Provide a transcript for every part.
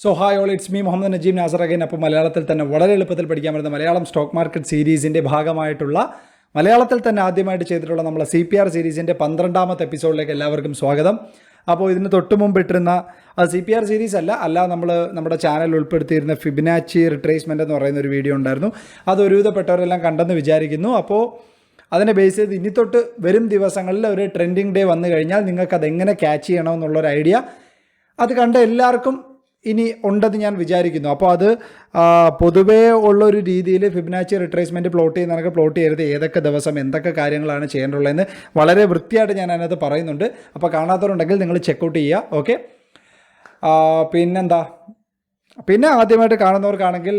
So hi all it's me Muhammad Najeem Nasar again അപ്പോൾ മലയാളത്തിൽ തന്നെ വളരെ എളുപ്പത്തിൽ പഠിക്കാൻ പറ്റുന്ന മലയാളം സ്റ്റോക്ക് മാർക്കറ്റ് സീരീസിന്റെ ഭാഗമായിട്ടുള്ള മലയാളത്തിൽ തന്നെ ആദ്യമായിട്ട് ചെയ്തിട്ടുള്ള നമ്മളെ സി പി ആർ സീരീസിന്റെ പന്ത്രണ്ടാമത്തെ എപ്പിസോഡിലേക്ക് എല്ലാവർക്കും സ്വാഗതം. അപ്പോൾ ഇതിന് തൊട്ട് മുമ്പ് ഇട്ടിരുന്ന സി പി ആർ സീരീസ് അല്ല അല്ല നമ്മൾ നമ്മുടെ ചാനൽ ഉൾപ്പെടുത്തിയിരുന്ന ഫിബിനാച്ചി റിട്രേസ്മെന്റ് എന്ന് പറയുന്ന ഒരു വീഡിയോ ഉണ്ടായിരുന്നു. അത് ഒരുവിധപ്പെട്ടവരെല്ലാം കണ്ടെന്ന് വിചാരിക്കുന്നു. അപ്പോൾ അതിനെ ബേസ് ചെയ്ത് ഇനി തൊട്ട് വരും ദിവസങ്ങളിൽ ഒരു ട്രെൻഡിങ് ഡേ വന്നു കഴിഞ്ഞാൽ നിങ്ങൾക്ക് അതെങ്ങനെ ക്യാച്ച് ചെയ്യണമെന്നുള്ളൊരു ഐഡിയ അത് കണ്ട എല്ലാവർക്കും ഇനി ഉണ്ടെന്ന് ഞാൻ വിചാരിക്കുന്നു. അപ്പോൾ അത് പൊതുവേ ഉള്ളൊരു രീതിയിൽ ഫിബിനാച്ചി റിട്രേസ്മെന്റ് പ്ലോട്ട് ചെയ്യുന്ന കണക്ക് പ്ലോട്ട് ചെയ്യരുത്. ഏതൊക്കെ ദിവസം എന്തൊക്കെ കാര്യങ്ങളാണ് ചെയ്യേണ്ടുള്ളതെന്ന് വളരെ വൃത്തിയായിട്ട് ഞാൻ അതിനകത്ത് പറയുന്നുണ്ട്. അപ്പോൾ കാണാത്തവരുണ്ടെങ്കിൽ നിങ്ങൾ ചെക്കൗട്ട് ചെയ്യുക. ഓക്കെ പിന്നെന്താ? പിന്നെ ആദ്യമായിട്ട് കാണുന്നവർക്കാണെങ്കിൽ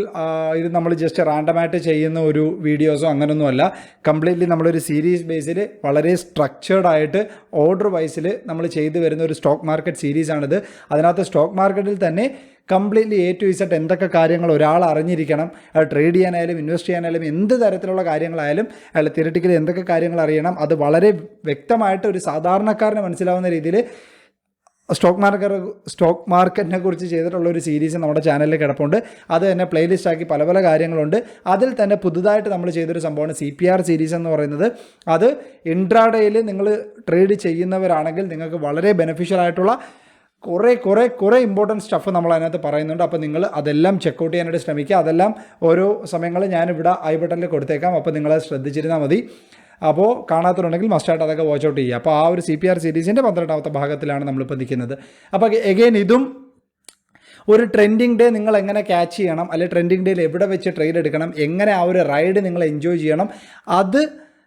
ഇത് നമ്മൾ ജസ്റ്റ് റാൻഡമായിട്ട് ചെയ്യുന്ന ഒരു വീഡിയോസോ അങ്ങനെയൊന്നുമല്ല കംപ്ലീറ്റ്ലി നമ്മളൊരു സീരീസ് ബേസിൽ വളരെ സ്ട്രക്ചേർഡ് ആയിട്ട് ഓർഡർ വൈസിൽ നമ്മൾ ചെയ്തു വരുന്ന ഒരു സ്റ്റോക്ക് മാർക്കറ്റ് സീരീസാണിത് അതിനകത്ത് സ്റ്റോക്ക് മാർക്കറ്റിൽ തന്നെ കംപ്ലീറ്റ്ലി എ ടു ഇസറ്റ് എന്തൊക്കെ കാര്യങ്ങൾ ഒരാൾ അറിഞ്ഞിരിക്കണം. അയാൾ ട്രേഡ് ചെയ്യാനായാലും ഇൻവെസ്റ്റ് ചെയ്യാനായാലും എന്ത് തരത്തിലുള്ള കാര്യങ്ങളായാലും അയാൾ തിരട്ടിക്കൽ എന്തൊക്കെ കാര്യങ്ങൾ അറിയണം. അത് വളരെ വ്യക്തമായിട്ട് ഒരു സാധാരണക്കാരന് മനസ്സിലാവുന്ന രീതിയിൽ സ്റ്റോക്ക് മാർക്കറ്റ് സ്റ്റോക്ക് മാർക്കറ്റിനെ കുറിച്ച് ചെയ്തിട്ടുള്ള ഒരു സീരീസ് നമ്മുടെ ചാനലിൽ കിടപ്പുണ്ട്. അത് തന്നെ പ്ലേലിസ്റ്റ് ആക്കി പല പല കാര്യങ്ങളുണ്ട്. അതിൽ തന്നെ പുതുതായിട്ട് നമ്മൾ ചെയ്തൊരു സംഭവമാണ് സി പി ആർ സീരീസ് എന്ന് പറയുന്നത്. അത് ഇൻട്രാഡേയിൽ നിങ്ങൾ ട്രേഡ് ചെയ്യുന്നവരാണെങ്കിൽ നിങ്ങൾക്ക് വളരെ ബെനിഫിഷ്യൽ ആയിട്ടുള്ള കുറേ കുറേ കുറേ ഇമ്പോർട്ടന്റ് സ്റ്റഫ് നമ്മൾ അതിനകത്ത് പറയുന്നുണ്ട്. അപ്പോൾ നിങ്ങൾ അതെല്ലാം ചെക്കൗട്ട് ചെയ്യാനായിട്ട് ശ്രമിക്കുക. അതെല്ലാം ഓരോ സമയങ്ങളിൽ ഞാനിവിടെ ഐ ബട്ടണിൽ കൊടുത്തേക്കാം. അപ്പോൾ നിങ്ങളത് ശ്രദ്ധിച്ചിരുന്നാൽ മതി. അപ്പോൾ കാണാത്തവരുണ്ടെങ്കിൽ മസ്റ്റായിട്ട് അതൊക്കെ വാച്ച് ഔട്ട് ചെയ്യുക. അപ്പോൾ ആ ഒരു സി പി ആർ സീരീസിന്റെ പന്ത്രണ്ടാമത്തെ ഭാഗത്തിലാണ് നമ്മളിപ്പോൾ നിൽക്കുന്നത്. അപ്പോൾ എഗെയിൻ ഇതും ഒരു ട്രെൻഡിങ് ഡേ നിങ്ങൾ എങ്ങനെ ക്യാച്ച് ചെയ്യണം അല്ലെങ്കിൽ ട്രെൻഡിങ് ഡേയിൽ എവിടെ വെച്ച് ട്രേഡ് എടുക്കണം എങ്ങനെ ആ ഒരു റൈഡ് നിങ്ങൾ എൻജോയ് ചെയ്യണം അത്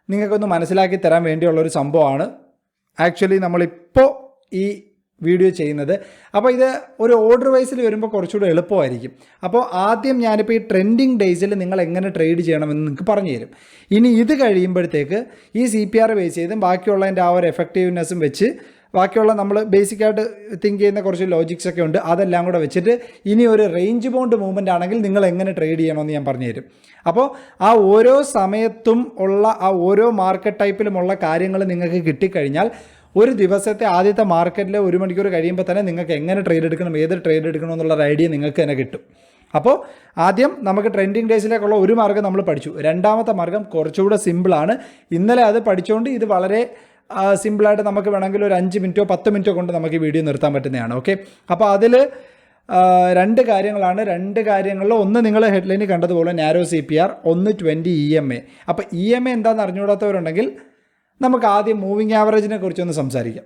നിങ്ങൾക്കൊന്ന് മനസ്സിലാക്കി തരാൻ വേണ്ടിയുള്ളൊരു സംഭവമാണ്. ആക്ച്വലി നമ്മളിപ്പോൾ ഈ വീഡിയോ ചെയ്യുന്നത്. അപ്പോൾ ഇത് ഒരു ഓർഡർ വൈസിൽ വരുമ്പോൾ കുറച്ചുകൂടെ എളുപ്പമായിരിക്കും. അപ്പോൾ ആദ്യം ഞാനിപ്പോൾ ഈ ട്രെൻഡിങ് ഡേയ്സിൽ നിങ്ങൾ എങ്ങനെ ട്രേഡ് ചെയ്യണമെന്ന് നിങ്ങൾക്ക് പറഞ്ഞു തരും. ഇനി ഇത് കഴിയുമ്പോഴത്തേക്ക് ഈ സി പി ആർ ബേസ് ചെയ്തും ബാക്കിയുള്ളതിന്റെ ആ ഒരു എഫക്റ്റീവ്നെസ്സും വെച്ച് ബാക്കിയുള്ള നമ്മൾ ബേസിക്കായിട്ട് തിങ്ക് ചെയ്യുന്ന കുറച്ച് ലോജിക്സ് ഒക്കെ ഉണ്ട്. അതെല്ലാം കൂടെ വെച്ചിട്ട് ഇനി ഒരു റേഞ്ച് ബോണ്ട് മൂവ്മെന്റ് ആണെങ്കിൽ നിങ്ങൾ എങ്ങനെ ട്രേഡ് ചെയ്യണമെന്ന് ഞാൻ പറഞ്ഞു തരും. അപ്പോൾ ആ ഓരോ സമയത്തും ഉള്ള ആ ഓരോ മാർക്കറ്റ് ടൈപ്പിലുമുള്ള കാര്യങ്ങൾ നിങ്ങൾക്ക് കിട്ടിക്കഴിഞ്ഞാൽ ഒരു ദിവസത്തെ ആദ്യത്തെ മാർക്കറ്റിൽ ഒരു മണിക്കൂർ കഴിയുമ്പോൾ തന്നെ നിങ്ങൾക്ക് എങ്ങനെ ട്രേഡ് എടുക്കണം ഏത് ട്രേഡ് എടുക്കണം എന്നുള്ള ഐഡിയ നിങ്ങൾക്ക് തന്നെ കിട്ടും. അപ്പോൾ ആദ്യം നമുക്ക് ട്രെൻഡിങ് ഡേയ്സിലേക്കുള്ള ഒരു മാർഗം നമ്മൾ പഠിച്ചു. രണ്ടാമത്തെ മാർഗം കുറച്ചുകൂടെ സിമ്പിളാണ് ഇന്നലെ അത് പഠിച്ചുകൊണ്ട് ഇത് വളരെ സിമ്പിളായിട്ട് നമുക്ക് വേണമെങ്കിൽ ഒരു അഞ്ച് മിനിറ്റോ പത്ത് മിനിറ്റോ കൊണ്ട് നമുക്ക് ഈ വീഡിയോ നിർത്താൻ പറ്റുന്നതാണ് ഓക്കെ അപ്പോൾ അതിൽ രണ്ട് കാര്യങ്ങളാണ്. രണ്ട് കാര്യങ്ങളിൽ ഒന്ന് നിങ്ങൾ ഹെഡ്ലൈനിൽ കണ്ടതുപോലെ നാരോ സി പി ആർ ഒന്ന് ട്വന്റി ഇ എം എ അപ്പോൾ ഇ എം എ എന്താണെന്ന് അറിഞ്ഞുകൂടാത്തവരുണ്ടെങ്കിൽ നമുക്ക് ആദ്യം മൂവിങ് ആവറേജിനെ കുറിച്ചൊന്ന് സംസാരിക്കാം.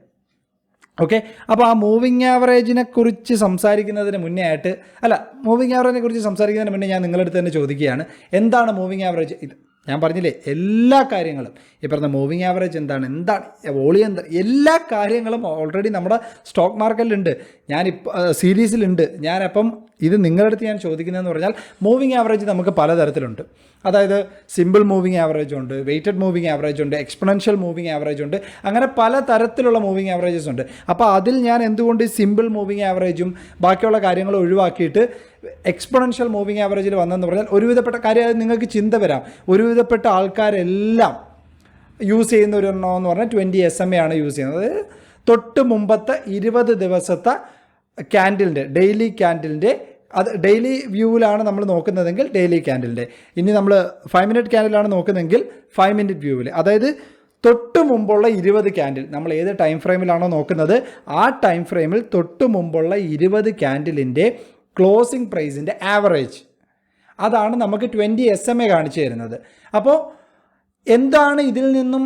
ഓക്കെ അപ്പോൾ ആ മൂവിങ് ആവറേജിനെ കുറിച്ച് സംസാരിക്കുന്നതിന് മുന്നേ ആയിട്ട് അല്ല മൂവിങ് ആവറേജിനെ കുറിച്ച് സംസാരിക്കുന്നതിന് മുന്നേ ഞാൻ നിങ്ങളുടെ അടുത്ത് തന്നെ ചോദിക്കുകയാണ് എന്താണ് മൂവിങ് ആവറേജ് ഇത് ഞാൻ പറഞ്ഞില്ലേ എല്ലാ കാര്യങ്ങളും. ഈ പറഞ്ഞ മൂവിങ് ആവറേജ് എന്താണ്? എന്താണ്? വോളി എന്താ? എല്ലാ കാര്യങ്ങളും ഓൾറെഡി നമ്മുടെ സ്റ്റോക്ക് മാർക്കറ്റിലുണ്ട് ഞാനിപ്പോൾ സീരീസിലുണ്ട്. ഞാനപ്പം ഇത് നിങ്ങളുടെ അടുത്ത് ഞാൻ ചോദിക്കുന്നതെന്ന് പറഞ്ഞാൽ മൂവിങ് ആവറേജ് നമുക്ക് പലതരത്തിലുണ്ട്. അതായത് സിമ്പിൾ മൂവിങ് ആവറേജ് ഉണ്ട് വെയ്റ്റഡ് മൂവിങ് ആവറേജ് ഉണ്ട് എക്സ്പൊണൻഷ്യൽ മൂവിങ് ആവറേജ് ഉണ്ട് അങ്ങനെ പല തരത്തിലുള്ള മൂവിങ് ആവറേജസ് ഉണ്ട്. അപ്പോൾ അതിൽ ഞാൻ എന്തുകൊണ്ട് സിമ്പിൾ മൂവിങ് ആവറേജും ബാക്കിയുള്ള കാര്യങ്ങൾ ഒഴിവാക്കിയിട്ട് എക്സ്പൊണൻഷ്യൽ മൂവിങ് ആവറേജിൽ വന്നെന്ന് പറഞ്ഞാൽ ഒരുവിധപ്പെട്ട കാര്യം നിങ്ങൾക്ക് ചിന്ത വരാം. ഒരുവിധപ്പെട്ട ആൾക്കാരെല്ലാം യൂസ് ചെയ്യുന്ന ഒരു എണ്ണമെന്ന് പറഞ്ഞാൽ ട്വന്റി എസ് എം എ ആണ് യൂസ് ചെയ്യുന്നത്. അതായത് തൊട്ട് മുമ്പത്തെ ഇരുപത് ദിവസത്തെ ക്യാൻഡിലിന്റെ ഡെയിലി ക്യാൻഡിലിന്റെ അത് ഡെയിലി വ്യൂവിലാണ് നമ്മൾ നോക്കുന്നതെങ്കിൽ ഡെയിലി ക്യാൻഡിലിന്റെ ഇനി നമ്മൾ ഫൈവ് മിനിറ്റ് ക്യാൻഡിലാണ് നോക്കുന്നതെങ്കിൽ ഫൈവ് മിനിറ്റ് വ്യൂവിൽ അതായത് തൊട്ട് മുമ്പുള്ള ഇരുപത് ക്യാൻഡിൽ നമ്മൾ ഏത് ടൈം ഫ്രെയിമിലാണോ നോക്കുന്നത്? ആ ടൈം ഫ്രെയിമിൽ തൊട്ട് മുമ്പുള്ള ഇരുപത് ക്യാൻഡിലിന്റെ ക്ലോസിംഗ് പ്രൈസിന്റെ ആവറേജ് അതാണ് നമുക്ക് ട്വന്റി എസ് എം എ കാണിച്ചു തരുന്നത്. അപ്പോൾ എന്താണ് ഇതിൽ നിന്നും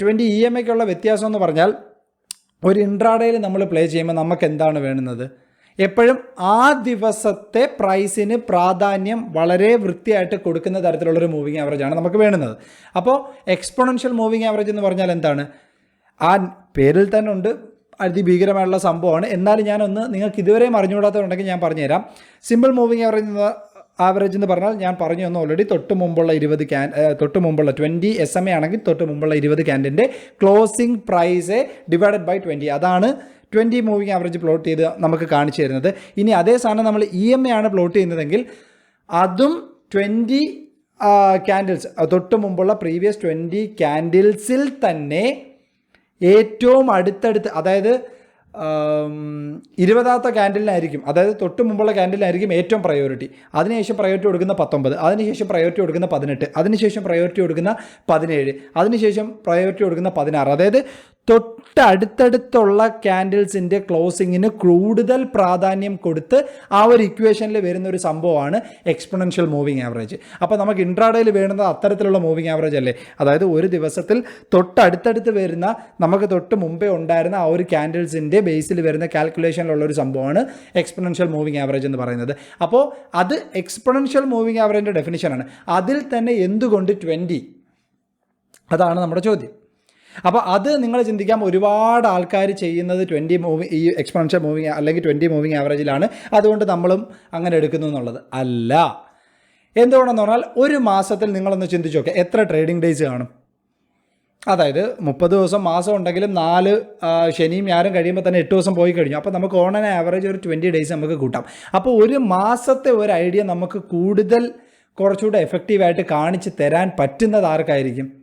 ട്വന്റി ഇ എം എക്കുള്ള വ്യത്യാസം എന്ന് പറഞ്ഞാൽ ഒരു ഇൻട്രാഡേയിൽ നമ്മൾ പ്ലേ ചെയ്യുമ്പോൾ നമുക്ക് എന്താണ് വേണ്ടുന്നത് എപ്പോഴും ആ ദിവസത്തെ പ്രൈസിന് പ്രാധാന്യം വളരെ വൃത്തിയായിട്ട് കൊടുക്കുന്ന തരത്തിലുള്ളൊരു മൂവിങ് ആവറേജാണ് നമുക്ക് വേണ്ടുന്നത് അപ്പോൾ എക്സ്പൊണൻഷ്യൽ മൂവിങ് ആവറേജ് എന്ന് പറഞ്ഞാൽ എന്താണ്? ആ പേരിൽ തന്നെ ഉണ്ട്. അതിഭീകരമായിട്ടുള്ള സംഭവമാണ്. എന്നാലും ഞാനൊന്ന് നിങ്ങൾക്ക് ഇതുവരെയും അറിഞ്ഞുകൂടാത്തതുണ്ടെങ്കിൽ ഞാൻ പറഞ്ഞുതരാം. സിമ്പിൾ മൂവിങ് ആവറേജ് ആവറേജ് എന്ന് പറഞ്ഞാൽ ഞാൻ പറഞ്ഞു തന്നു ഓൾറെഡി തൊട്ട് മുമ്പുള്ള ഇരുപത് ക്യാൻ തൊട്ട് മുമ്പുള്ള ട്വന്റി എസ് എം എ ആണെങ്കിൽ തൊട്ട് മുമ്പുള്ള ഇരുപത് ക്യാൻഡിന്റെ closing price divided by twenty അതാണ് ട്വന്റി മൂവിങ് ആവറേജ് പ്ലോട്ട് ചെയ്ത് നമുക്ക് കാണിച്ചു തരുന്നത്. ഇനി അതേ സാധനം നമ്മൾ ഇ എം എ ആണ് പ്ലോട്ട് ചെയ്യുന്നതെങ്കിൽ അതും ട്വന്റി ക്യാൻഡിൽസ് തൊട്ട് മുമ്പുള്ള പ്രീവിയസ് ട്വന്റി ക്യാൻഡിൽസിൽ തന്നെ ഏറ്റവും അടുത്തടുത്ത് അതായത് ഇരുപതാമത്തെ ക്യാൻഡിലിനായിരിക്കും അതായത് തൊട്ട് മുമ്പുള്ള ക്യാൻഡിലായിരിക്കും ഏറ്റവും പ്രയോറിറ്റി അതിനുശേഷം പ്രയോറിറ്റി കൊടുക്കുന്ന പത്തൊമ്പത് അതിനുശേഷം പ്രയോറിറ്റി കൊടുക്കുന്ന പതിനെട്ട് അതിനുശേഷം പ്രയോറിറ്റി കൊടുക്കുന്ന പതിനേഴ് അതിനുശേഷം പ്രയോറിറ്റി കൊടുക്കുന്ന പതിനാറ്. അതായത് തൊട്ടടുത്തടുത്തുള്ള ക്യാൻഡിൽസിന്റെ ക്ലോസിങ്ങിന് കൂടുതൽ പ്രാധാന്യം കൊടുത്ത് ആ ഒരു ഇക്വേഷനിൽ വരുന്ന ഒരു സംഭവമാണ് എക്സ്പൊണൻഷ്യൽ മൂവിങ് ആവറേജ് അപ്പോൾ നമുക്ക് ഇൻട്രാഡേയിൽ വേണ്ടത് അത്തരത്തിലുള്ള മൂവിങ് ആവറേജ് അല്ലേ? അതായത് ഒരു ദിവസത്തിൽ തൊട്ടടുത്തടുത്ത് വരുന്ന നമുക്ക് തൊട്ട് മുമ്പേ ഉണ്ടായിരുന്ന ആ ഒരു ക്യാൻഡിൽസിന്റെ ബേസിൽ വരുന്ന കാൽക്കുലേഷനിലുള്ള ഒരു സംഭവമാണ് എക്സ്പൊണൻഷ്യൽ മൂവിങ് ആവറേജ് എന്ന് പറയുന്നത്. അപ്പോൾ അത് എക്സ്പൊണൻഷ്യൽ മൂവിങ് ആവറേജിന്റെ ഡെഫിനിഷനാണ് അതിൽ തന്നെ എന്തുകൊണ്ട് ട്വന്റി അതാണ് നമ്മുടെ ചോദ്യം. അപ്പോൾ അത് നിങ്ങൾ ചിന്തിക്കാം ഒരുപാട് ആൾക്കാർ ചെയ്യുന്നത് ട്വന്റി മൂവിങ് ഈ എക്സ്പെൻഷൻ മൂവിങ് അല്ലെങ്കിൽ ട്വന്റി മൂവിങ് ആവറേജിലാണ് അതുകൊണ്ട് നമ്മളും അങ്ങനെ എടുക്കുന്നു എന്നുള്ളത് അല്ല. എന്തുകൊണ്ടെന്ന് പറഞ്ഞാൽ ഒരു മാസത്തിൽ നിങ്ങളൊന്ന് ചിന്തിച്ച് നോക്കുക എത്ര ട്രേഡിംഗ് ഡേയ്സ് കാണും? അതായത് മുപ്പത് ദിവസം മാസം ഉണ്ടെങ്കിലും നാല് ശനിയും ഞായറും കഴിയുമ്പോൾ തന്നെ എട്ട് ദിവസം പോയി കഴിഞ്ഞു. അപ്പോൾ നമുക്ക് ഓൺ ആൻ ആവറേജ് ഒരു ട്വന്റി ഡേയ്സ് നമുക്ക് കൂട്ടാം. അപ്പോൾ ഒരു മാസത്തെ ഒരു ഐഡിയ നമുക്ക് കൂടുതൽ കുറച്ചുകൂടെ എഫക്റ്റീവായിട്ട് കാണിച്ച് തരാൻ പറ്റുന്നത് ആർക്കായിരിക്കും?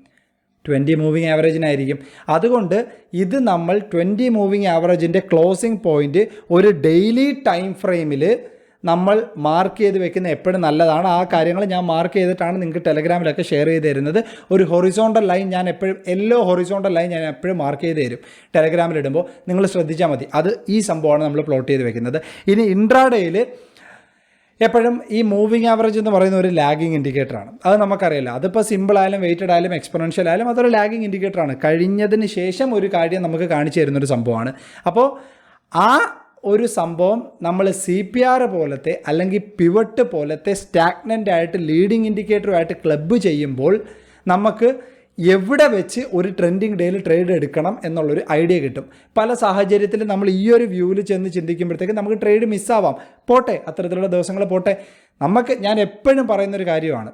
ട്വന്റി മൂവിങ് ആവറേജിനായിരിക്കും. അതുകൊണ്ട് ഇത് നമ്മൾ ട്വന്റി മൂവിങ് ആവറേജിന്റെ ക്ലോസിംഗ് പോയിന്റ് ഒരു ഡെയിലി ടൈം ഫ്രെയിമിൽ നമ്മൾ മാർക്ക് ചെയ്ത് വെക്കുന്ന എപ്പോഴും നല്ലതാണ്. ആ കാര്യങ്ങൾ ഞാൻ മാർക്ക് ചെയ്തിട്ടാണ് നിങ്ങൾക്ക് ടെലഗ്രാമിലൊക്കെ ഷെയർ ചെയ്ത് തരുന്നത്. ഒരു ഹൊറിസോണ്ടൽ ലൈൻ ഞാൻ എപ്പോഴും എല്ലോ ഹൊറിസോണ്ടൽ ലൈൻ ഞാൻ എപ്പോഴും മാർക്ക് ചെയ്ത് തരും ടെലഗ്രാമിലിടുമ്പോൾ. നിങ്ങൾ ശ്രദ്ധിച്ചാൽ മതി. അത് ഈ സംഭവമാണ് നമ്മൾ പ്ലോട്ട് ചെയ്ത് വെക്കുന്നത്. ഇനി ഇൻട്രാഡേയിൽ എപ്പോഴും ഈ മൂവിങ് ആവറേജ് എന്ന് പറയുന്ന ഒരു ലാഗിങ് ഇൻഡിക്കേറ്ററാണ് അത് നമുക്കറിയില്ല. അതിപ്പോൾ സിമ്പിൾ ആയാലും വെയിറ്റഡ് ആയാലും എക്സ്പൊണൻഷ്യൽ ആയാലും അതൊരു ലാഗിങ് ഇൻഡിക്കേറ്ററാണ് കഴിഞ്ഞതിന് ശേഷം ഒരു കാര്യം നമുക്ക് കാണിച്ചു തരുന്നൊരു സംഭവമാണ്. അപ്പോൾ ആ ഒരു സംഭവം നമ്മൾ സി പി ആർ പോലത്തെ അല്ലെങ്കിൽ പിവട്ട് പോലത്തെ സ്റ്റാഗ്നന്റ് ആയിട്ട് ലീഡിങ് ഇൻഡിക്കേറ്ററുമായിട്ട് ക്ലബ്ബ് ചെയ്യുമ്പോൾ നമുക്ക് എവിടെ വെച്ച് ഒരു ട്രെൻഡിങ് ഡേയിൽ ട്രേഡ് എടുക്കണം എന്നുള്ളൊരു ഐഡിയ കിട്ടും. പല സാഹചര്യത്തിൽ നമ്മൾ ഈ ഒരു വ്യൂവിൽ ചെന്ന് ചിന്തിക്കുമ്പോഴത്തേക്ക് നമുക്ക് ട്രേഡ് മിസ്സാവാം പോട്ടെ അത്തരത്തിലുള്ള ദിവസങ്ങൾ പോട്ടെ. നമുക്ക് ഞാൻ എപ്പോഴും പറയുന്നൊരു കാര്യമാണ്.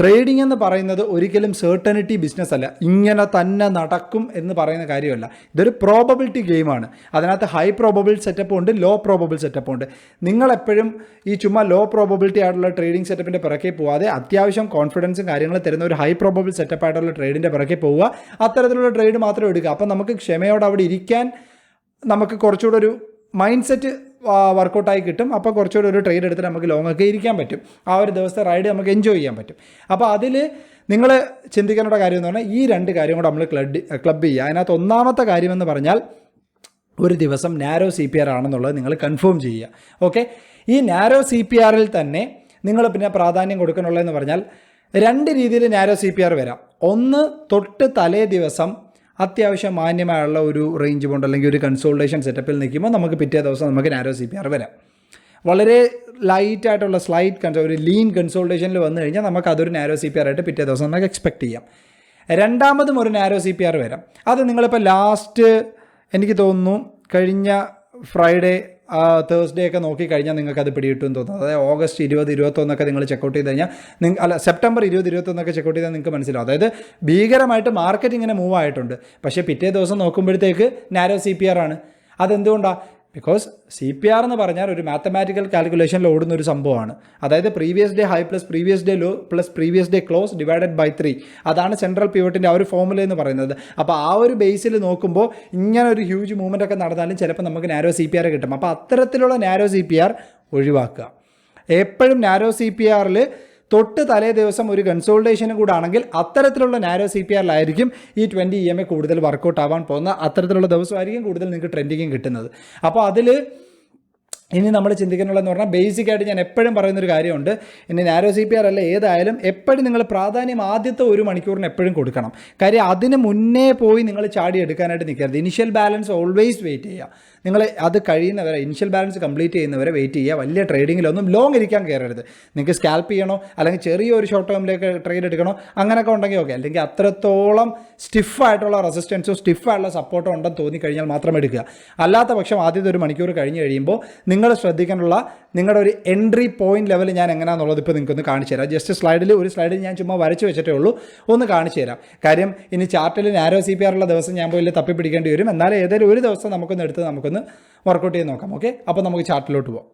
ട്രേഡിംഗ് എന്ന് പറയുന്നത് ഒരിക്കലും സേർട്ടനിറ്റി ബിസിനസ് അല്ല. ഇങ്ങനെ തന്നെ നടക്കും എന്ന് പറയുന്ന കാര്യമല്ല. ഇതൊരു പ്രോബബിലിറ്റി ഗെയിമാണ് അതിനകത്ത് ഹൈ പ്രോബബിൾ സെറ്റപ്പ് ഉണ്ട് ലോ പ്രോബബിൾ സെറ്റപ്പ് ഉണ്ട്. നിങ്ങളെപ്പോഴും ഈ ചുമ്മാ ലോ പ്രോബബിലിറ്റി ആയിട്ടുള്ള ട്രേഡിംഗ് സെറ്റപ്പിന്റെ പിറകെ പോവാതെ അത്യാവശ്യം കോൺഫിഡൻസും കാര്യങ്ങളും തരുന്ന ഒരു ഹൈ പ്രോബബിൾ സെറ്റപ്പ് ആയിട്ടുള്ള ട്രേഡിന്റെ പിറകെ പോവുക. അത്തരത്തിലുള്ള ട്രേഡ് മാത്രം എടുക്കുക. അപ്പം നമുക്ക് ക്ഷമയോടെ അവിടെ ഇരിക്കാൻ നമുക്ക് കുറച്ചുകൂടെ ഒരു മൈൻഡ് സെറ്റ് വർക്കൗട്ടായി കിട്ടും. അപ്പോൾ കുറച്ചുകൂടി ഒരു ട്രേഡ് എടുത്തിട്ട് നമുക്ക് ലോങ് ഒക്കെ ഇരിക്കാൻ പറ്റും. ആ ഒരു ദിവസത്തെ റൈഡ് നമുക്ക് എൻജോയ് ചെയ്യാൻ പറ്റും. അപ്പോൾ അതിൽ നിങ്ങൾ ചിന്തിക്കേണ്ട കാര്യം എന്ന് പറഞ്ഞാൽ ഈ രണ്ട് കാര്യം കൂടെ നമ്മൾ ക്ലബ് ക്ലബ് ചെയ്യുക. അതിനകത്ത് ഒന്നാമത്തെ കാര്യമെന്ന് പറഞ്ഞാൽ ഒരു ദിവസം നാരോ സി പി ആർ ആണെന്നുള്ളത് നിങ്ങൾ കൺഫേം ചെയ്യുക. ഓക്കെ ഈ നാരോ സി പി ആറിൽ തന്നെ നിങ്ങൾ പിന്നെ പ്രാധാന്യം കൊടുക്കണുള്ളതെന്ന് പറഞ്ഞാൽ രണ്ട് രീതിയിൽ നാരോ സി പി ആർ വരാം. ഒന്ന് തൊട്ട് തലേ ദിവസം അത്യാവശ്യം മാന്യമായുള്ള ഒരു റേഞ്ച് ബോണ്ട് അല്ലെങ്കിൽ ഒരു കൺസോൾട്ടേഷൻ സെറ്റപ്പിൽ നിൽക്കുമ്പോൾ നമുക്ക് പിറ്റേ ദിവസം നമുക്ക് നാരോ സി പി ആർ വരാം. വളരെ ലൈറ്റ് ആയിട്ടുള്ള സ്ലൈറ്റ് കൺസോ ഒരു ലീൻ കൺസോൾട്ടേഷനിൽ വന്നു കഴിഞ്ഞാൽ നമുക്ക് അതൊരു നാരോ സി പി ആർ ആയിട്ട് പിറ്റേ ദിവസം നമുക്ക് എക്സ്പെക്ട് ചെയ്യാം. രണ്ടാമതും ഒരു നാരോ സി പി ആർ വരാം. അത് നിങ്ങളിപ്പോൾ ലാസ്റ്റ് എനിക്ക് തോന്നുന്നു കഴിഞ്ഞ ഫ്രൈഡേ തേഴ്സ്ഡേ ഒക്കെ നോക്കിക്കഴിഞ്ഞാൽ നിങ്ങൾക്ക് അത് പിടികിട്ടും തോന്നുന്നു അതായത് ഓഗസ്റ്റ് ഇരുപത് ഇരുപത്തൊന്നൊക്കെ നിങ്ങൾ ചെക്കൗട്ട് ചെയ്ത് കഴിഞ്ഞാൽ അല്ല സെപ്റ്റംബർ ഇരുപത് ഇരുപത്തൊന്നൊക്കെ ചെക്കൗട്ട് ചെയ്താൽ നിങ്ങൾക്ക് മനസ്സിലാവും. അതായത് ഭീകരമായിട്ട് മാർക്കറ്റ് ഇങ്ങനെ മൂവ് ആയിട്ടുണ്ട്. പക്ഷേ പിറ്റേ ദിവസം നോക്കുമ്പോഴത്തേക്ക് നാരോ സി പി ആർ ആണ്. അതെന്തുകൊണ്ടാണ് ബിക്കോസ് സി പി ആർ എന്ന് പറഞ്ഞാൽ ഒരു മാത്തമാറ്റിക്കൽ കാൽക്കുലേഷനിൽ ഓടുന്ന ഒരു സംഭവമാണ്. അതായത് previous day high plus previous day low plus previous day close divided by three അതാണ് സെൻട്രൽ പിവട്ടിന്റെ ആ ഒരു ഫോമുല എന്ന് പറയുന്നത്. അപ്പോൾ ആ ഒരു ബേസിൽ നോക്കുമ്പോൾ ഇങ്ങനെ ഒരു ഹ്യൂജ് മൂവ്മെന്റ് ഒക്കെ നടന്നാലും ചിലപ്പോൾ നമുക്ക് നാരോ സി പി ആർ കിട്ടും. അപ്പോൾ അത്തരത്തിലുള്ള നാരോ സി പി ആർ ഒഴിവാക്കുക. എപ്പോഴും നാരോ സി പി ആറിൽ തൊട്ട് തലേ ദിവസം ഒരു കൺസോൾട്ടേഷനും കൂടെ ആണെങ്കിൽ അത്തരത്തിലുള്ള നാരോ സി പി ആറിലായിരിക്കും ഈ ട്വന്റി ഇ എം എ കൂടുതൽ വർക്കൗട്ട് ആവാൻ പോകുന്ന അത്തരത്തിലുള്ള ദിവസമായിരിക്കും കൂടുതൽ നിങ്ങൾക്ക് ട്രെൻഡിങ്ങും കിട്ടുന്നത്. അപ്പോൾ അതിൽ ഇനി നമ്മൾ ചിന്തിക്കാനുള്ളതെന്ന് പറഞ്ഞാൽ ബേസിക് ആയിട്ട് ഞാൻ എപ്പോഴും പറയുന്നൊരു കാര്യമുണ്ട്. ഇനി നാരോ സി പി ആർ അല്ല ഏതായാലും എപ്പോഴും നിങ്ങൾ പ്രാധാന്യം ആദ്യത്തെ ഒരു മണിക്കൂറിന് എപ്പോഴും കൊടുക്കണം. കാര്യം അതിന് മുന്നേ പോയി നിങ്ങൾ ചാടി എടുക്കാനായിട്ട് നിൽക്കരുത്. ഇനിഷ്യൽ ബാലൻസ് ഓൾവേസ് വെയിറ്റ് ചെയ്യുക. നിങ്ങൾ അത് കഴിയുന്നവരെ ഇനിഷ്യൽ ബാലൻസ് കംപ്ലീറ്റ് ചെയ്യുന്നവരെ വെയിറ്റ് ചെയ്യുക. വലിയ ട്രേഡിങ്ങിലൊന്നും ലോങ് ഇരിക്കാൻ കയറരുത്. നിങ്ങൾക്ക് സ്കാൽപ്പ് ചെയ്യണോ? അല്ലെങ്കിൽ ചെറിയൊരു ഷോർട്ട് ടേമിലേക്ക് ട്രേഡ് എടുക്കണോ? അങ്ങനെയൊക്കെ ഉണ്ടെങ്കിൽ ഓക്കെ അല്ലെങ്കിൽ അത്രത്തോളം സ്റ്റിഫായിട്ടുള്ള റെസിസ്റ്റൻസോ സ്റ്റിഫായിട്ടുള്ള സപ്പോർട്ടോ ഉണ്ടെന്ന് തോന്നിക്കഴിഞ്ഞാൽ മാത്രം എടുക്കുക. അല്ലാത്ത പക്ഷം ആദ്യത്തെ ഒരു മണിക്കൂർ കഴിഞ്ഞ് കഴിയുമ്പോൾ നിങ്ങൾ ശ്രദ്ധിക്കാനുള്ള നിങ്ങളുടെ ഒരു എൻട്രി പോയിന്റ് ലെവൽ ഞാൻ എങ്ങനെയാണെന്നുള്ളത് ഇപ്പോൾ നിങ്ങൾക്കൊന്ന് കാണിച്ചു തരാം. ജസ്റ്റ് സ്ലൈഡിൽ ഒരു സ്ലൈഡിൽ ഞാൻ ചുമ്മാ വരച്ച് വെച്ചിട്ടേ ഉള്ളൂ. ഒന്ന് കാണിച്ചു തരാം. കാര്യം ഇനി ചാർട്ടിൽ നാരോ സി പി ആറുള്ള ദിവസം ഞാൻ പോയി തപ്പി പിടിക്കേണ്ടി വരും. എന്നാലും ഏതെങ്കിലും ഒരു ദിവസം നമുക്കൊന്ന് എടുത്ത് നമുക്കൊന്ന് വർക്കൗട്ട് ചെയ്ത് നോക്കാം. ഓക്കെ അപ്പോൾ നമുക്ക് ചാർട്ടിലോട്ട് പോകാം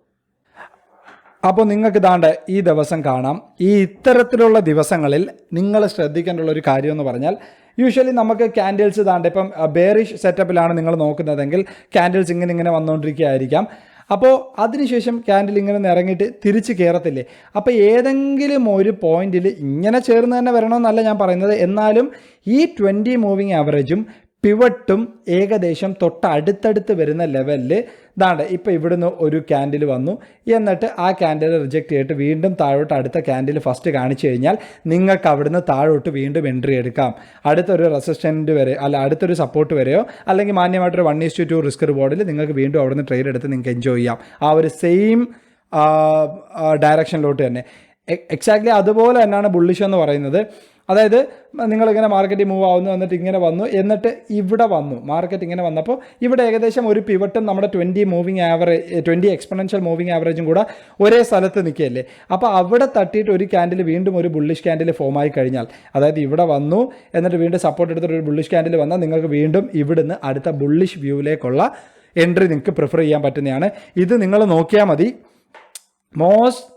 അപ്പോൾ നിങ്ങൾക്ക് ഇതാണ്ട് ഈ ദിവസം കാണാം. ഈ ഇത്തരത്തിലുള്ള ദിവസങ്ങളിൽ നിങ്ങൾ ശ്രദ്ധിക്കേണ്ടുള്ള ഒരു കാര്യം എന്ന് പറഞ്ഞാൽ യൂഷ്വലി നമുക്ക് ക്യാൻഡിൽസ് ദാണ്ട് ഇപ്പം ബേറിഷ് സെറ്റപ്പിലാണ് നിങ്ങൾ നോക്കുന്നതെങ്കിൽ ക്യാൻഡിൽസ് ഇങ്ങനെ ഇങ്ങനെ വന്നുകൊണ്ടിരിക്കുകയായിരിക്കാം അപ്പോൾ അതിനുശേഷം ക്യാൻഡിൽ ഇങ്ങനെ നിറങ്ങിയിട്ട് തിരിച്ച് കയറത്തില്ലേ അപ്പോൾ ഏതെങ്കിലും ഒരു പോയിന്റിൽ ഇങ്ങനെ ചേർന്ന് തന്നെ വരണമെന്നല്ല ഞാൻ പറയുന്നത്. എന്നാലും ഈ ട്വന്റി മൂവിങ് ആവറേജും പിവട്ടും ഏകദേശം തൊട്ട് അടുത്തടുത്ത് വരുന്ന ലെവലിൽ ഇതാണ് ഇപ്പോൾ ഇവിടുന്ന് ഒരു ക്യാൻഡിൽ വന്നു. എന്നിട്ട് ആ ക്യാൻഡിൽ റിജക്റ്റ് ചെയ്തിട്ട് വീണ്ടും താഴോട്ട് അടുത്ത ക്യാൻഡിൽ ഫസ്റ്റ് കാണിച്ചു കഴിഞ്ഞാൽ നിങ്ങൾക്ക് അവിടുന്ന് താഴോട്ട് വീണ്ടും എൻട്രി എടുക്കാം. അടുത്തൊരു റെസിസ്റ്റന്റ് വരെ അല്ല അടുത്തൊരു സപ്പോർട്ട് വരെയോ അല്ലെങ്കിൽ മാന്യമായിട്ടൊരു വൺ ഈസ് ടു റിസ്ക് റിവോർഡിൽ നിങ്ങൾക്ക് വീണ്ടും അവിടുന്ന് ട്രേഡ് എടുത്ത് നിങ്ങൾക്ക് എൻജോയ് ചെയ്യാം. ആ ഒരു സെയിം ഡയറക്ഷനിലോട്ട് തന്നെ. എക്സാക്ട്ലി അതുപോലെ തന്നെയാണ് ബുള്ളിഷ് എന്ന് പറയുന്നത്. അതായത് നിങ്ങളിങ്ങനെ മാർക്കറ്റ് മൂവ് ആവുന്നു എന്നിട്ട് ഇങ്ങനെ വന്നു എന്നിട്ട് ഇവിടെ വന്നു. മാർക്കറ്റ് ഇങ്ങനെ വന്നപ്പോൾ ഇവിടെ ഏകദേശം ഒരു പിവട്ടും നമ്മുടെ twenty moving average twenty exponential moving ആവറേജും കൂടെ ഒരേ സ്ഥലത്ത് നിൽക്കുകയല്ലേ? അപ്പോൾ അവിടെ തട്ടിയിട്ട് ഒരു ക്യാൻഡിൽ വീണ്ടും ഒരു ബുള്ളിഷ് ക്യാൻഡിൽ ഫോം ആയി കഴിഞ്ഞാൽ അതായത് ഇവിടെ വന്നു എന്നിട്ട് വീണ്ടും സപ്പോർട്ട് എടുത്തിട്ട് ഒരു ബുള്ളിഷ് ക്യാൻഡിൽ വന്നാൽ നിങ്ങൾക്ക് വീണ്ടും ഇവിടുന്ന് അടുത്ത ബുള്ളിഷ് വ്യൂവിലേക്കുള്ള എൻട്രി നിങ്ങൾക്ക് പ്രിഫർ ചെയ്യാൻ പറ്റുന്നതാണ്. ഇത് നിങ്ങൾ നോക്കിയാൽ മതി. മോസ്റ്റ്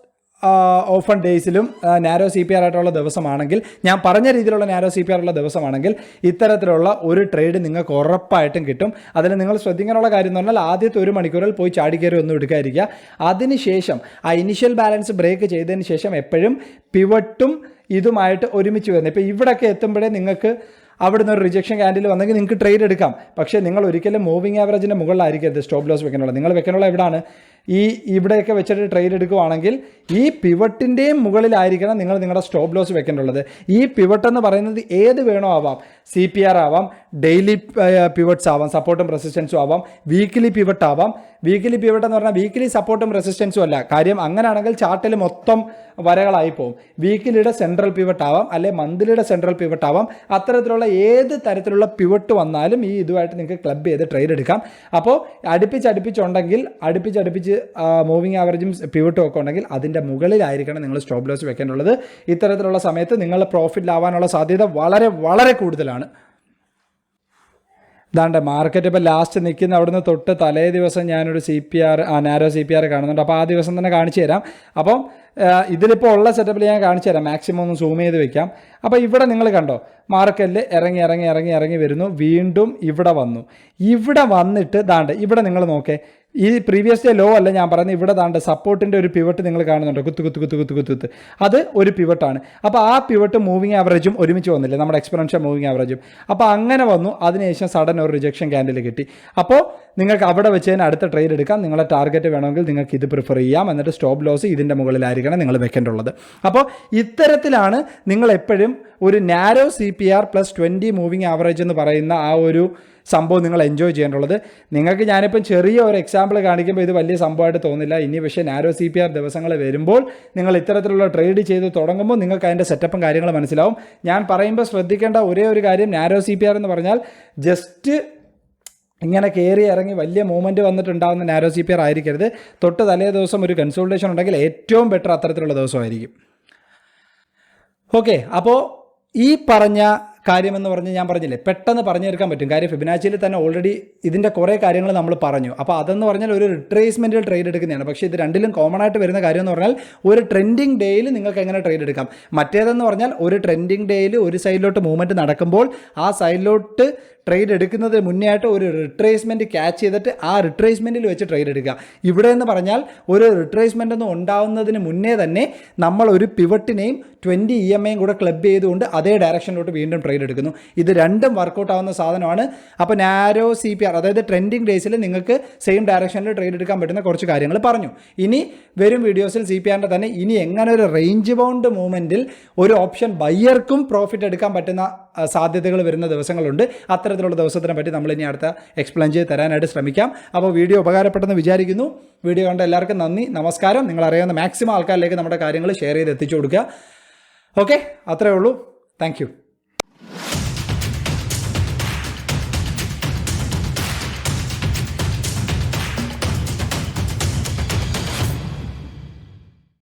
ഓഫൺ ഡേയ്സിലും നാരോ സി പി ആർ ആയിട്ടുള്ള ദിവസമാണെങ്കിൽ ഞാൻ പറഞ്ഞ രീതിയിലുള്ള നാരോ സി പി ആർ ഉള്ള ദിവസമാണെങ്കിൽ ഇത്തരത്തിലുള്ള ഒരു ട്രേഡ് നിങ്ങൾക്ക് ഉറപ്പായിട്ടും കിട്ടും. അതിൽ നിങ്ങൾ ശ്രദ്ധിക്കാനുള്ള കാര്യം എന്ന് പറഞ്ഞാൽ ആദ്യത്തെ ഒരു മണിക്കൂറിൽ പോയി ചാടിക്കയറി ഒന്നും എടുക്കാതിരിക്കുക. അതിനുശേഷം ആ ഇനിഷ്യൽ ബാലൻസ് ബ്രേക്ക് ചെയ്തതിന് ശേഷം എപ്പോഴും പിവട്ടും ഇതുമായിട്ട് ഒരുമിച്ച് വരുന്നത്. ഇപ്പോൾ ഇവിടെയൊക്കെ എത്തുമ്പോഴേ നിങ്ങൾക്ക് അവിടെ നിന്ന് ഒരു റിജക്ഷൻ ക്യാൻഡിൽ വന്നെങ്കിൽ നിങ്ങൾക്ക് ട്രേഡ് എടുക്കാം. പക്ഷേ നിങ്ങൾ ഒരിക്കലും മൂവിങ് ആവറേജിന്റെ മുകളിലായിരിക്കരുത് സ്റ്റോപ്പ് ലോസ് വെക്കാനുള്ളത് നിങ്ങൾ വെക്കാനുള്ള എവിടെയാണ് ഈ ഇവിടെയൊക്കെ വെച്ചിട്ട് ട്രേഡ് എടുക്കുവാണെങ്കിൽ ഈ പിവട്ടിന്റെയും മുകളിലായിരിക്കണം നിങ്ങൾ നിങ്ങളുടെ സ്റ്റോപ്പ് ലോസ് വെക്കേണ്ടുള്ളത് ഈ പിവട്ട് എന്ന് പറയുന്നത് ഏത് വേണോ ആവാം. സി പി ആർ ആവാം ഡെയിലി പിവട്ട്സ് ആവാം സപ്പോർട്ടും റെസിസ്റ്റൻസും ആവാം വീക്കിലി പിവട്ട് ആവാം. വീക്കിലി പിവട്ട് എന്ന് പറഞ്ഞാൽ വീക്കിലി സപ്പോർട്ടും റെസിസ്റ്റൻസും അല്ല. കാര്യം അങ്ങനെയാണെങ്കിൽ ചാർട്ടിൽ മൊത്തം വരകളായി പോകും വീക്കിലിയുടെ സെൻട്രൽ പിവട്ട് ആവാം അല്ലെ മന്ത്ലിയുടെ സെൻട്രൽ പിവട്ട് ആവാം. അത്തരത്തിലുള്ള ഏത് തരത്തിലുള്ള പിവട്ട് വന്നാലും ഈ ഇതുമായിട്ട് നിങ്ങൾക്ക് ക്ലബ് ചെയ്ത് ട്രേഡ് എടുക്കാം. അപ്പോൾ അടുപ്പിച്ചടുപ്പിച്ചുണ്ടെങ്കിൽ അടുപ്പിച്ചടുപ്പിച്ച് അടുപ്പിച്ച് അടുപ്പിച്ച് മൂവിങ് ആവറേജും പിവട്ടും ഒക്കെ ഉണ്ടെങ്കിൽ അതിന്റെ മുകളിലായിരിക്കണം നിങ്ങൾ സ്റ്റോപ്പ് ലോസ് വെക്കേണ്ടുള്ളത് ഇത്തരത്തിലുള്ള സമയത്ത് നിങ്ങൾ പ്രോഫിറ്റ് ആവാനുള്ള സാധ്യത വളരെ വളരെ കൂടുതലാണ്. ഇതാണ്ട് മാർക്കറ്റ് ഇപ്പോൾ ലാസ്റ്റ് നിൽക്കുന്ന അവിടുന്ന് തൊട്ട് തലേ ദിവസം ഞാനൊരു C P R narrow C P R കാണുന്നുണ്ട്. അപ്പോൾ ആ ദിവസം തന്നെ കാണിച്ചു തരാം. അപ്പം ഇതിലിപ്പോൾ ഉള്ള സെറ്റപ്പിൽ ഞാൻ കാണിച്ചു തരാം. മാക്സിമം ഒന്ന് സൂം ചെയ്ത് വെക്കാം. അപ്പോൾ ഇവിടെ നിങ്ങൾ കണ്ടോ മാർക്കറ്റിൽ ഇറങ്ങി ഇറങ്ങി ഇറങ്ങി ഇറങ്ങി വരുന്നു. വീണ്ടും ഇവിടെ വന്നു. ഇവിടെ വന്നിട്ട് ദാണ്ട് ഇവിടെ നിങ്ങൾ നോക്കേ. ഈ പ്രീവിയസ് ഡേ ലോ അല്ല ഞാൻ പറയുന്നത്. ഇവിടെ ദാണ്ട് സപ്പോർട്ടിന്റെ ഒരു പിവട്ട് നിങ്ങൾ കാണുന്നുണ്ട്. കുത്ത് കുത്ത് കുത്ത് കുത്ത് കുത്ത് കുത്ത്. അത് ഒരു പിവട്ടാണ് അപ്പോൾ ആ പിവട്ട് മൂവിങ് ആവറേജും ഒരുമിച്ച് വന്നില്ലേ? നമ്മുടെ എക്സ്പെറൻഷ്യൽ മൂവിങ് ആവറേജും അപ്പോൾ അങ്ങനെ വന്നു. അതിനുശേഷം സഡൻ ഒരു റിജക്ഷൻ ക്യാൻഡിൽ കിട്ടി. അപ്പോൾ നിങ്ങൾക്ക് അവിടെ വെച്ച് തന്നെ അടുത്ത ട്രേഡ് എടുക്കാം. നിങ്ങളെ ടാർഗറ്റ് വേണമെങ്കിൽ നിങ്ങൾക്ക് ഇത് പ്രിഫർ ചെയ്യാം. എന്നിട്ട് സ്റ്റോപ്പ് ലോസ് ഇതിന്റെ മുകളിലായിരിക്കണം നിങ്ങൾ വെക്കേണ്ടുള്ളത് അപ്പോൾ ഇത്തരത്തിലാണ് നിങ്ങൾ എപ്പോഴും ഒരു narrow C P R plus twenty moving average എന്ന് പറയുന്ന ആ ഒരു സംഭവം നിങ്ങൾ എൻജോയ് ചെയ്യേണ്ടുള്ളത് നിങ്ങൾക്ക് ഞാനിപ്പം ചെറിയ ഒരു എക്സാമ്പിൾ കാണിക്കുമ്പോൾ ഇത് വലിയ സംഭവമായിട്ട് തോന്നില്ല. ഇനി പക്ഷേ നാരോ സി പി ആർ ദിവസങ്ങൾ വരുമ്പോൾ നിങ്ങൾ ഇത്തരത്തിലുള്ള ട്രേഡ് ചെയ്ത് തുടങ്ങുമ്പോൾ നിങ്ങൾക്ക് അതിന്റെ സെറ്റപ്പും കാര്യങ്ങളും മനസ്സിലാവും. ഞാൻ പറയുമ്പോൾ ശ്രദ്ധിക്കേണ്ട ഒരേ ഒരു കാര്യം നാരോ സി പി ആർ എന്ന് പറഞ്ഞാൽ ജസ്റ്റ് ഇങ്ങനെ കയറി ഇറങ്ങി വലിയ മൂവ്മെന്റ് വന്നിട്ടുണ്ടാകുന്ന നാരോ സി പി ആർ ആയിരിക്കരുത്. തൊട്ട് തലേ ദിവസം ഒരു കൺസൾട്ടേഷൻ ഉണ്ടെങ്കിൽ ഏറ്റവും ബെറ്റർ അത്തരത്തിലുള്ള ദിവസമായിരിക്കും. ഓക്കെ അപ്പോൾ ഈ പറഞ്ഞ കാര്യമെന്ന് പറഞ്ഞ് ഞാൻ പറഞ്ഞില്ലേ? പെട്ടെന്ന് പറഞ്ഞു തീർക്കാൻ പറ്റും. കാര്യം ഫിബിനാച്ചിയിൽ തന്നെ ഓൾറെഡി ഇതിന്റെ കുറേ കാര്യങ്ങൾ നമ്മൾ പറഞ്ഞു. അപ്പോൾ അതെന്ന് പറഞ്ഞാൽ ഒരു റിട്രേസ്മെന്റിൽ ട്രേഡ് എടുക്കുന്നതാണ്. പക്ഷേ ഇത് രണ്ടിലും കോമൺ ആയിട്ട് വരുന്ന കാര്യം എന്ന് പറഞ്ഞാൽ ഒരു ട്രെൻഡിങ് ഡേയിൽ നിങ്ങൾക്ക് എങ്ങനെ ട്രേഡ് എടുക്കാം? മറ്റേതെന്ന് പറഞ്ഞാൽ ഒരു ട്രെൻഡിങ് ഡേയിൽ ഒരു സൈഡിലോട്ട് മൂവ്മെന്റ് നടക്കുമ്പോൾ ആ സൈഡിലോട്ട് ട്രേഡ് എടുക്കുന്നതിന് മുന്നേ ആയിട്ട് ഒരു റിട്രേസ്മെന്റ് ക്യാച്ച് ചെയ്തിട്ട് ആ റിട്രേസ്മെന്റിൽ വെച്ച് ട്രേഡ് എടുക്കുക. ഇവിടെ എന്ന് പറഞ്ഞാൽ ഒരു റിട്രേസ്മെന്റ് ഒന്നും ഉണ്ടാവുന്നതിന് മുന്നേ തന്നെ നമ്മൾ ഒരു പിവട്ടിനെയും ട്വന്റി ഇ എം ഐയും കൂടെ ക്ലബ് ചെയ്തുകൊണ്ട് അതേ ഡയറക്ഷനിലോട്ട് വീണ്ടും ട്രേഡ് എടുക്കുന്നു ഇത് രണ്ടും വർക്കൗട്ട് ആവുന്ന സാധനമാണ്. അപ്പോൾ നാരോ സി പി ആർ അതായത് ട്രെൻഡിങ് ഡേയ്സിൽ നിങ്ങൾക്ക് സെയിം ഡയറക്ഷനിൽ ട്രേഡ് എടുക്കാൻ പറ്റുന്ന കുറച്ച് കാര്യങ്ങൾ പറഞ്ഞു. ഇനി വരും വീഡിയോസിൽ സി പി ആറിന്റെ തന്നെ ഇനി എങ്ങനെ ഒരു റേഞ്ച് ബൗണ്ട് മൂവ്മെന്റിൽ ഒരു ഓപ്ഷൻ ബയ്യർക്കും പ്രോഫിറ്റ് എടുക്കാൻ പറ്റുന്ന സാധ്യതകൾ വരുന്ന ദിവസങ്ങളുണ്ട്. അത്തരത്തിലുള്ള ദിവസത്തിനെ പറ്റി നമ്മൾ ഇനി അടുത്ത എക്സ്പ്ലെയിൻ ചെയ്ത് തരാനായിട്ട് ശ്രമിക്കാം. അപ്പോൾ വീഡിയോ ഉപകാരപ്പെട്ടെന്ന് വിചാരിക്കുന്നു. വീഡിയോ കണ്ട എല്ലാവർക്കും നന്ദി നമസ്കാരം. നിങ്ങൾ അറിയാവുന്ന മാക്സിമം ആൾക്കാരിലേക്ക് നമ്മുടെ കാര്യങ്ങൾ ഷെയർ ചെയ്ത് എത്തിച്ചു കൊടുക്കുക. ഓക്കെ അത്രേ ഉള്ളൂ. താങ്ക്